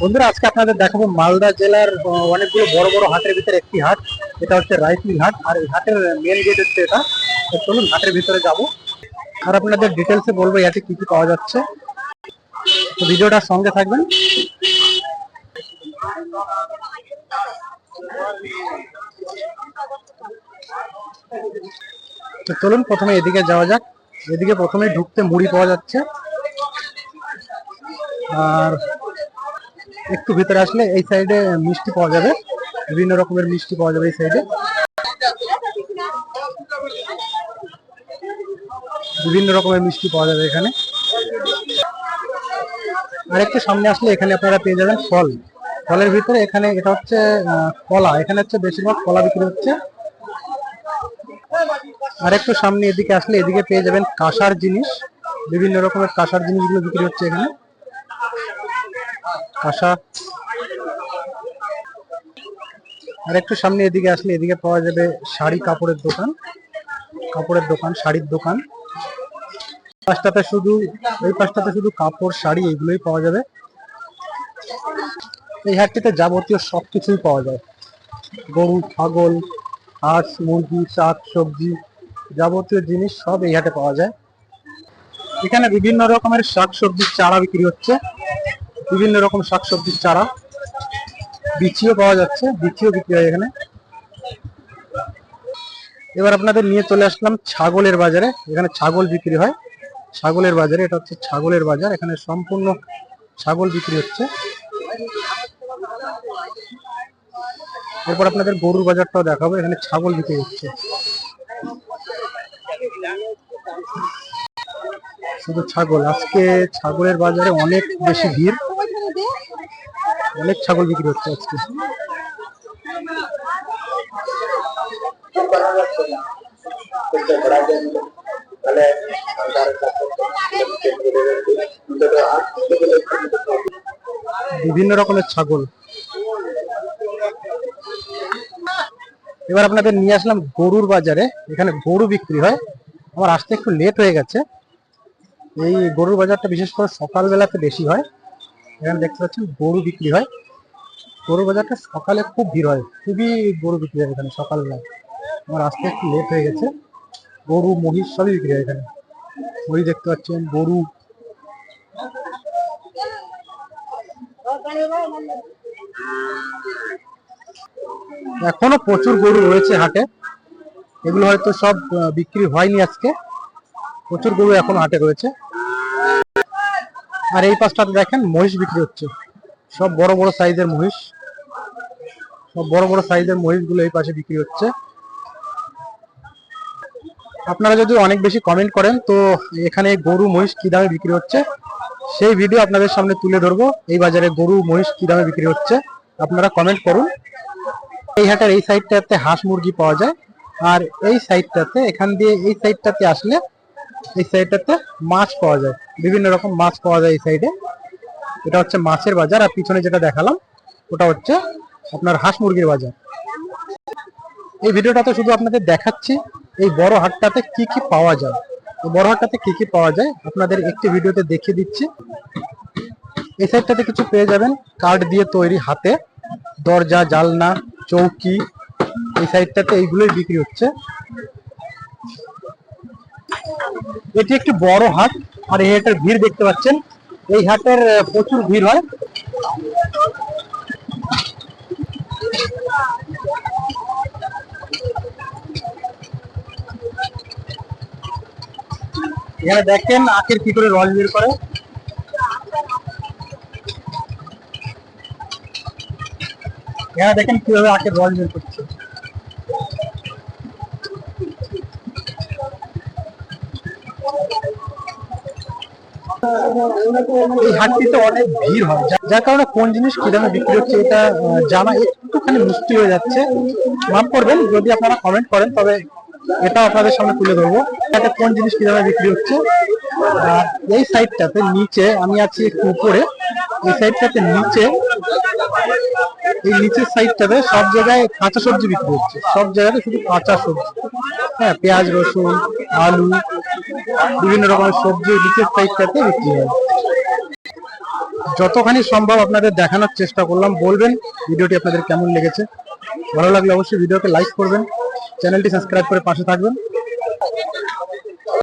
বন্ধুরা, আজকে আপনাদের দেখাবো মালদা জেলার অনেকগুলো বড় বড় হাটের ভিতরে একটি হাট। এটা হচ্ছে রাইফিল হাট, আর এই হাটের মেন গেট হচ্ছে এটা। চলুন হাটের ভিতরে যাব। আর আপনাদের ডিটেলসে বলব ইয়াতে কি কি পাওয়া যাচ্ছে। তো ভিডিওটার সঙ্গে থাকবেন। তো চলুন, প্রথমে এদিকে যাওয়া যাক। এদিকে প্রথমে ঢুকতে মুড়ি পাওয়া যাচ্ছে। আর একটু ভিতরে আসলে এই সাইডে মিষ্টি পাওয়া যাবে। বিভিন্ন রকমের মিষ্টি পাওয়া যাবে এই সাইডে বিভিন্ন রকমের মিষ্টি পাওয়া যাবে এখানে। আর একটু সামনে আসলে এখানে আপনারা পেয়ে যাবেন ফল। ফলের ভিতরে এখানে এটা হচ্ছে কলা। এখানে হচ্ছে বেশিরভাগ কলা বিক্রি হচ্ছে। আর একটু সামনে এদিকে আসলে এদিকে পেয়ে যাবেন কাঁসার জিনিস। বিভিন্ন রকমের কাঁসার জিনিসগুলো বিক্রি হচ্ছে এখানে। কাঁসা আর একটু সামনে এদিকে আসলে এদিকে পাওয়া যাবে শাড়ি কাপড়ের দোকান। কাপড়ের দোকান, শাড়ির দোকান। পাঁচটাতে শুধু, এই পাঁচটাতে শুধু কাপড়, শাড়ি এগুলোই পাওয়া যাবে। এই হাটটিতে যাবতীয় সবকিছুই পাওয়া যায়। গরু, ছাগল, হাঁস, মুরগি, শাক, সবজি যাবতীয় জিনিস সব এই হাটে পাওয়া যায়। এখানে বিভিন্ন রকমের শাক সবজির চারা বিক্রি হচ্ছে। বিভিন্ন রকম শাক সবজির চারা বিচিও পাওয়া যাচ্ছে বিচিও বিক্রি হয় এখানে। এবার আপনাদের নিয়ে চলে আসলাম ছাগলের বাজারে। এখানে ছাগল বিক্রি হয়। ছাগলের বাজারে, এটা হচ্ছে ছাগলের বাজার। এখানে সম্পূর্ণ ছাগল বিক্রি হচ্ছে। এরপর আপনাদের গরুর বাজারটাও দেখাবো। এখানে ছাগল বিক্রি হচ্ছে। শুধু ছাগল, আজকে ছাগলের বাজারে অনেক বেশি ভিড়। অনেক ছাগল বিক্রি হচ্ছে আজকে। বিভিন্ন রকমের ছাগল। এবার আপনাদের নিয়ে আসলাম গরুর বাজারে। এখানে গরু বিক্রি হয়। আমার আসতে একটু লেট হয়ে গেছে। এই গরুর বাজারটা বিশেষ করে সকালবেলাতে বেশি হয়। এখানে দেখতে পাচ্ছেন গরু বিক্রি হয়। গরু বাজারটা সকালে খুব ভিড় হয়। খুবই গরু বিক্রি হয় এখানে সকালবেলায় আমার আসতে একটু লেট হয়ে গেছে। গরু, মহিষ সবই বিক্রি হয় এখানে। মহিষ দেখতে পাচ্ছেন, গরু। এখনও প্রচুর গরু রয়েছে হাটে। এগুলো হয়তো সব বিক্রি হয়নি আজকে। প্রচুর গরু এখনও হাটে রয়েছে। আর এই পাশটাতে দেখেন, মহিষ বিক্রি হচ্ছে। সব বড় বড় সাইজের মহিষ। সব বড় বড় সাইজের মহিষগুলো এই পাশে বিক্রি হচ্ছে। আপনারা যদি অনেক বেশি কমেন্ট করেন, তো এখানে গরু মহিষ কি দামে বিক্রি হচ্ছে, সেই ভিডিও আপনাদের সামনে তুলে ধরবো। এই বাজারে গরু মহিষ কি দামে বিক্রি হচ্ছে, আপনারা কমেন্ট করুন। এই হাটের এই সাইডটাতে হাঁস মুরগি পাওয়া যায়, আর এই সাইডটাতে এখান দিয়ে এই সাইডটাতে আসলে এই সাইডটাতে মাছ পাওয়া যায়। বিভিন্ন রকম মাছ পাওয়া যায় এই সাইডে এটা হচ্ছে মাছের বাজার, আর পিছনে যেটা দেখালাম, ওটা হচ্ছে আপনার হাঁস মুরগির বাজার। এই ভিডিওটাতে শুধু আপনাদের দেখাচ্ছি, এই বড় হাটটাতে কি কি পাওয়া যায়। এই বড় হাটটাতে কি কি পাওয়া যায়, আপনাদের একটি ভিডিওতে দেখিয়ে দিচ্ছি। এই সাইডটাতে কিছু পেয়ে যাবেন কাঠ দিয়ে তৈরি হাতে, দরজা, জালনা, চৌকি, এই সাইডটাতে এইগুলোই বিক্রি হচ্ছে। এটি একটি বড় হাট আর এই হাটের ভিড় দেখতে পাচ্ছেন। এই হাটের প্রচুর ভিড় হয়। এখানে দেখেন আখের কি করে রস বের করে। এখানে দেখেন কীভাবে আখের রস বের করছে। এই হাটটিতে অনেক ভিড় হয়। যার কারণে কোন জিনিস কি দামে বিক্রি হচ্ছে এটা জানা একটুখানি মুশকিল হয়ে যাচ্ছে। মাফ করবেন, যদি আপনারা কমেন্ট করেন, তবে এটা আপনাদের সামনে তুলে ধরবো। এটা কোন জিনিস কি দামে বিক্রি হচ্ছে। আর এই সাইডটাতে নিচে, আমি আছি একটু উপরে, এই সাইডটাতে নিচে, এই নিচের সাইডটাতে সব জায়গায় কাঁচা সবজি বিক্রি হচ্ছে। সব জায়গাতে শুধু কাঁচা সবজি। হ্যাঁ পেঁয়াজ, রসুন, আলু বিভিন্ন রকমের সবজি নিচের সাইডটাতে বিক্রি হয়। যতখানি সম্ভব আপনাদের দেখানোর চেষ্টা করলাম, বলবেন ভিডিওটি আপনাদের কেমন লেগেছে। ভালো লাগলে অবশ্যই ভিডিওকে লাইক করবেন, চ্যানেলটি সাবস্ক্রাইব করে পাশে থাকবেন।